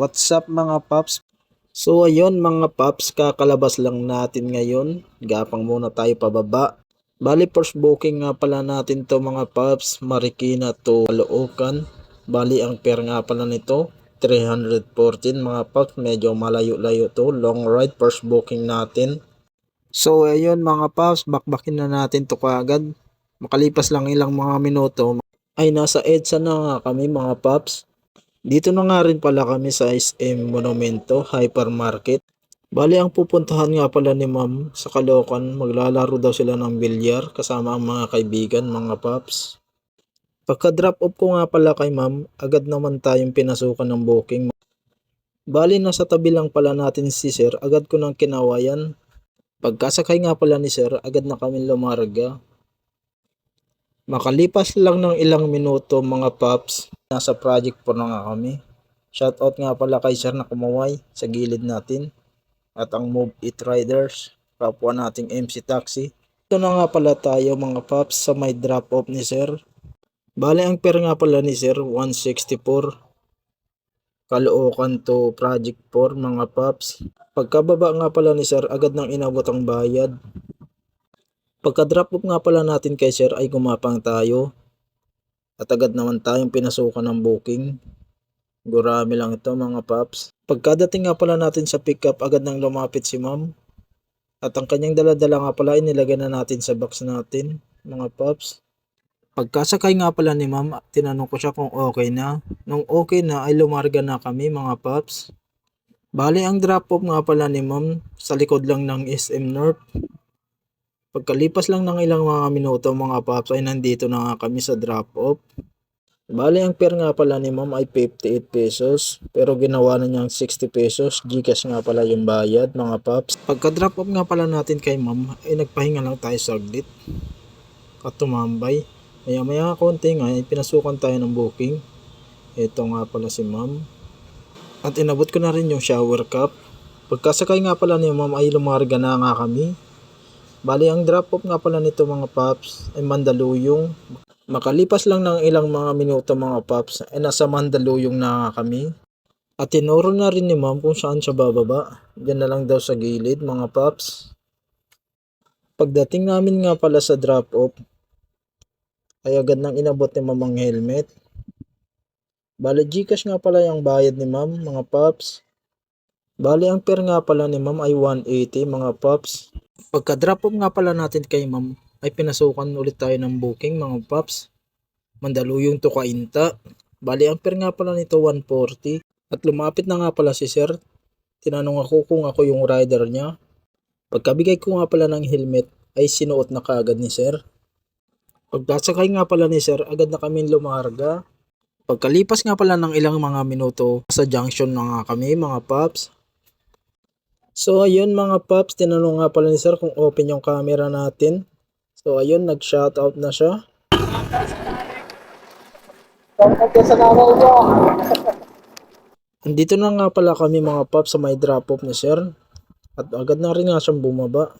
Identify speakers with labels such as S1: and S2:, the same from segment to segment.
S1: What's up mga paps? So ayun mga paps, kakalabas lang natin ngayon. Gapang muna tayo pababa. Bali first booking nga pala natin to mga paps, Marikina to Caloocan. Bali ang pair nga pala nito, 314 mga paps, medyo malayo-layo to. Long ride first booking natin. So ayun mga paps, bakbakin na natin to kaagad. Makalipas lang ilang mga minuto, ay nasa EDSA na nga kami mga paps. Dito na nga rin pala kami sa SM Monumento Hypermarket. Bali ang pupuntahan nga pala ni ma'am sa Caloocan, maglalaro daw sila ng bilyar kasama ang mga kaibigan, mga paps. Pagka drop off ko nga pala kay ma'am, agad naman tayong pinasukan ng booking. Bali nasa tabi lang pala natin si sir, agad ko nang kinawayan. Pagkasakay nga pala ni sir, agad na kami lumarga. Makalipas lang ng ilang minuto mga paps, nasa project po na nga kami. Shoutout nga pala kay sir na kumaway sa gilid natin. At ang Move It Riders, kapwa nating MC Taxi. Ito na nga pala tayo mga paps sa may drop off ni sir. Bale ang pair nga pala ni sir, 164. Caloocan to Project 4 mga paps. Pagkababa nga pala ni sir, agad nang inabot ang bayad. Pagka-drop off nga pala natin kay sir ay gumapang tayo. At agad naman tayong pinasukan ng booking. Gurami lang ito mga paps. Pagkadating nga pala natin sa pickup, agad nang lumapit si ma'am. At ang kanyang daladala nga pala inilagay na natin sa box natin, mga paps. Pagkasakay nga pala ni ma'am, tinanong ko siya kung okay na. Nung okay na ay lumarga na kami mga paps. Bali ang drop off nga pala ni ma'am sa likod lang ng SM North. Pagkalipas lang ng ilang mga minuto mga paps ay nandito na nga kami sa drop off. Bali ang pair nga pala ni ma'am ay 58 pesos pero ginawa na niyang 60 pesos. Gcash nga pala yung bayad mga paps. Pagka drop off nga pala natin kay ma'am ay nagpahinga lang tayo saglit. At tumambay. Maya maya konti nga ay pinasukan tayo ng booking. Ito nga pala si ma'am. At inabot ko na rin yung shower cup. Pagkasakay nga pala ni ma'am ay lumarga na nga kami. Bali, ang drop-off nga pala nito mga paps ay Mandaluyong. Makalipas lang ng ilang mga minuto mga paps ay nasa Mandaluyong na kami. At tinuro na rin ni ma'am kung saan siya bababa. Diyan na lang daw sa gilid mga paps. Pagdating namin nga pala sa drop-off ay agad nang inabot ni ma'am ang helmet. Bali, Gcash nga pala yung bayad ni ma'am mga paps. Bali, ang pair nga pala ni ma'am ay 180 mga paps. Pagka drop off nga pala natin kay ma'am, ay pinasukan ulit tayo ng booking mga paps. Mandaluyong to Kainta. Bali, ang pair nga pala nito 140. At lumapit na nga pala si sir. Tinanong ako kung ako yung rider niya. Pagkabigay ko nga pala ng helmet, ay sinuot na kaagad ni sir. Pagkasakay nga pala ni sir, agad na kami lumarga. Pagkalipas nga pala ng ilang mga minuto, sa junction na nga kami mga paps. So ayun mga paps, tinanong nga pala ni sir kung open yung camera natin. So ayun, nag-shoutout na siya. Andito na nga pala kami mga paps sa may drop off ni sir. At agad na rin nga siyang bumaba.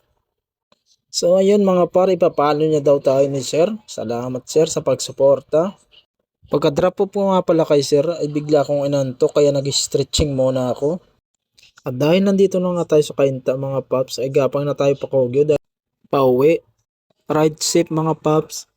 S1: So ayun mga par, ipapalo niya daw tayo ni sir. Salamat sir sa pagsuporta. Pagka drop off nga pala kay sir, ay bigla akong inantok kaya nag-stretching muna ako. At dahil nandito na nga tayo sa kainta mga paps, ay gapang na tayo pa Kogyo dahil pauwi. Ride safe mga paps.